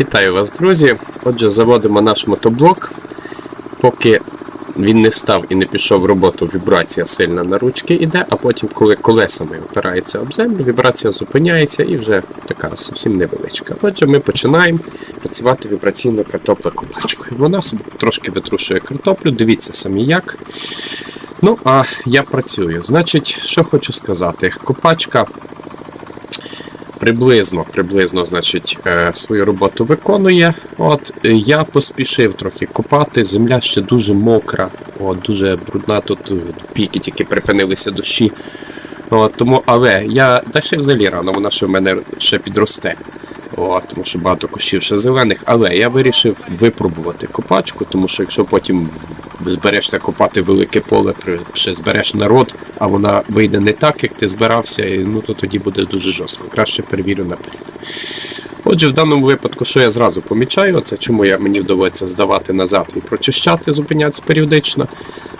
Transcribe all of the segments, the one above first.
Вітаю вас, друзі. Отже, заводимо наш мотоблок. Поки він не став і не пішов в роботу, вібрація сильна на ручки йде, а потім, коли колесами опирається об землю, вібрація зупиняється і вже така зовсім невеличка. Отже, ми починаємо працювати вібраційною картоплею-копачкою. Вона собі трошки витрушує картоплю, дивіться самі як. Ну, а я працюю. Значить, що хочу сказати, копачка приблизно, приблизно, значить, е, свою роботу виконує. От я поспішив трохи копати. Земля ще дуже мокра, от, дуже брудна. Тут е, піки тільки припинилися дощі. От, тому, але я ще взагалі рано, вона ще в мене ще підросте. От, тому що багато кущів ще зелених, але я вирішив випробувати копачку, тому що якщо потім зберешся копати велике поле, ще збереш народ, а вона вийде не так, як ти збирався, ну то тоді буде дуже жорстко. Краще перевірю наперед. Отже, в даному випадку, що я зразу помічаю, це чому я, мені доводиться здавати назад і прочищати, зупинятися періодично.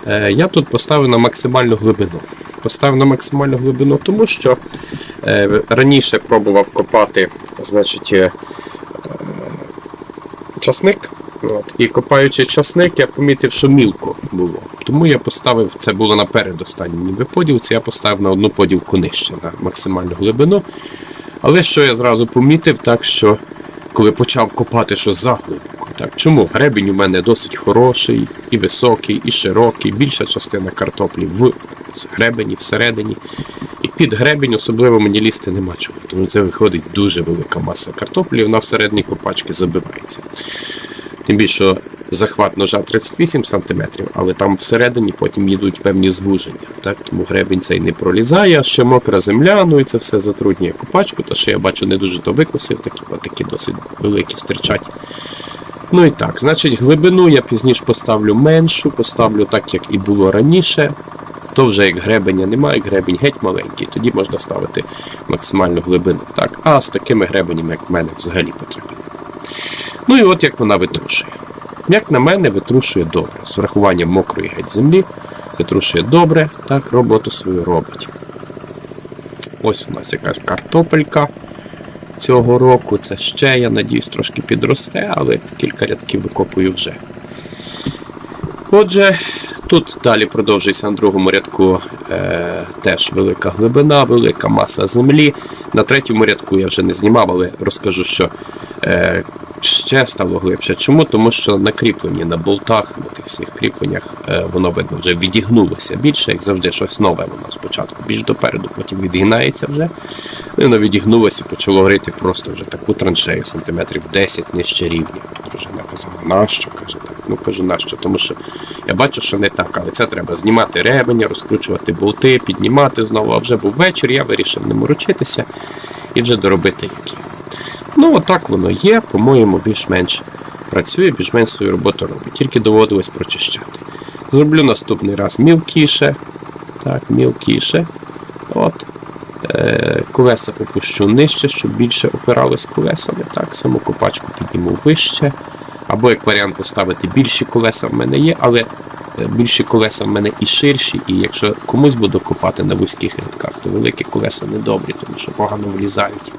Е, я тут поставив на максимальну глибину. Поставив на максимальну глибину, тому що раніше пробував копати, значить, е, часник. От. І копаючи часник, я помітив, що мілко було. Тому я поставив, це було на передостанній ніби я поставив на одну поділку нижче, на максимальну глибину. Але що я зразу помітив, так що коли почав копати, що заглибоко. Так, чому? Гребінь у мене досить хороший, і високий, і широкий, більша частина картоплі в гребені, всередині. Під гребінь особливо мені лізти нема чого. Тому це виходить дуже велика маса картоплі, вона всередині копачки забивається. Тим більше, що захват ножа 38 см, але там всередині потім йдуть певні звуження. Так? Тому гребінь цей не пролізає, а ще мокра земля, ну і це все затруднює копачку, та ще я бачу не дуже то викосив, такі патики досить великі стирчать. Ну і так, значить, глибину я пізніше поставлю меншу, поставлю так, як і було раніше. То вже як гребеня немає, як гребінь геть маленький, тоді можна ставити максимальну глибину. Так? А з такими гребенями, як в мене, взагалі потрібно. Ну і от як вона витрушує. Як на мене, витрушує добре. З врахуванням мокрої геть землі, витрушує добре, так роботу свою робить. Ось у нас якась картопелька цього року. Це ще, я надіюсь, трошки підросте, але кілька рядків викопую вже. Отже, тут далі продовжується на другому рядку е, теж велика глибина, велика маса землі. На третьому рядку я вже не знімав, але розкажу, що е, ще стало глибше. Чому? Тому що на кріпленні на болтах, на тих всіх кріпленнях, е, воно видно вже відігнулося більше, як завжди, щось нове воно спочатку більш допереду, потім відгинається вже. І воно відігнулося почало горити просто вже таку траншею, сантиметрів 10 нижче рівня. Дружина казала, нащо? каже так. Ну кажу, нащо? Тому що я бачу, що не так, але це треба знімати ребеня, розкручувати болти, піднімати знову. А вже був вечір, я вирішив не морочитися і вже доробити які. Ну, отак воно є, по-моєму, більш-менш працює, більш-менш свою роботу робить. Тільки доводилось прочищати. Зроблю наступний раз мілкіше. Так, мілкіше. От. Е, колеса опущу нижче, щоб більше опиралось колесами. Так, саму копачку підніму вище. Або як варіант поставити більші колеса в мене є, але е, більші колеса в мене і ширші, і якщо комусь буду копати на вузьких рядках, то великі колеса не добрі, тому що погано влізають.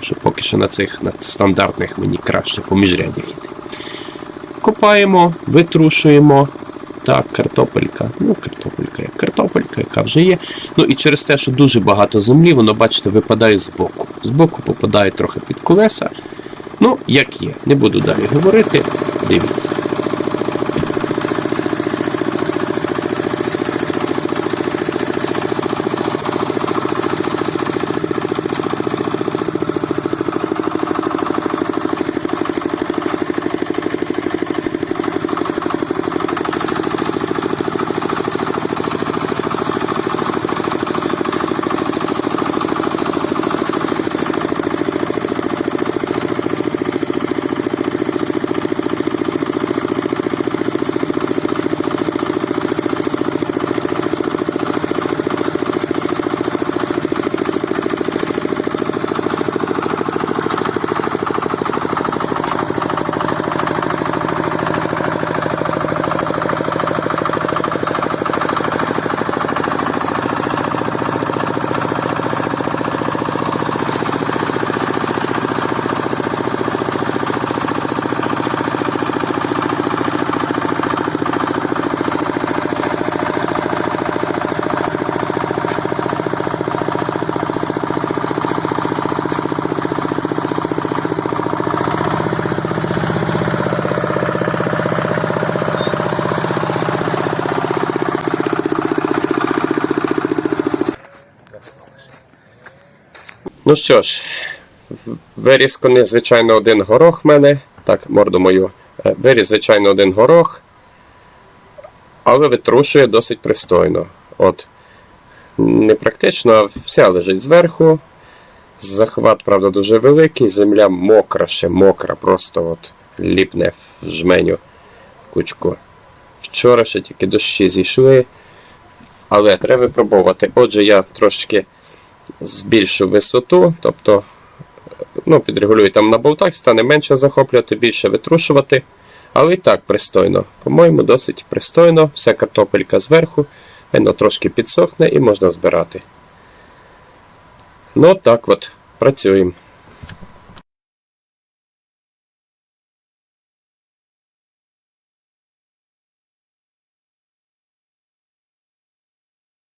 Що поки що на цих на стандартних мені краще по міжрядях йти. Копаємо, витрушуємо. Так, картопелька. Ну, картопелька як картопелька, яка вже є. Ну і через те, що дуже багато землі, воно, бачите, випадає з боку. З боку попадає трохи під колеса. Ну, як є. Не буду далі говорити. Дивіться. Ну що ж, в- виріс кони, звичайно, один горох в мене. Так, морду мою. Е, Виріс, звичайно, один горох. Але витрушує досить пристойно. От. Не практично, а все лежить зверху. Захват, правда, дуже великий, земля мокра, ще мокра, просто от ліпне в жменю в кучку. Вчора ще тільки дощі зійшли. Але треба випробувати. Отже, я трошки збільшу висоту, тобто ну, підрегулюю там на болтах, стане менше захоплювати, більше витрушувати. Але і так пристойно. По-моєму, досить пристойно. Вся картопелька зверху, воно трошки підсохне і можна збирати. Ну, так от, працюємо.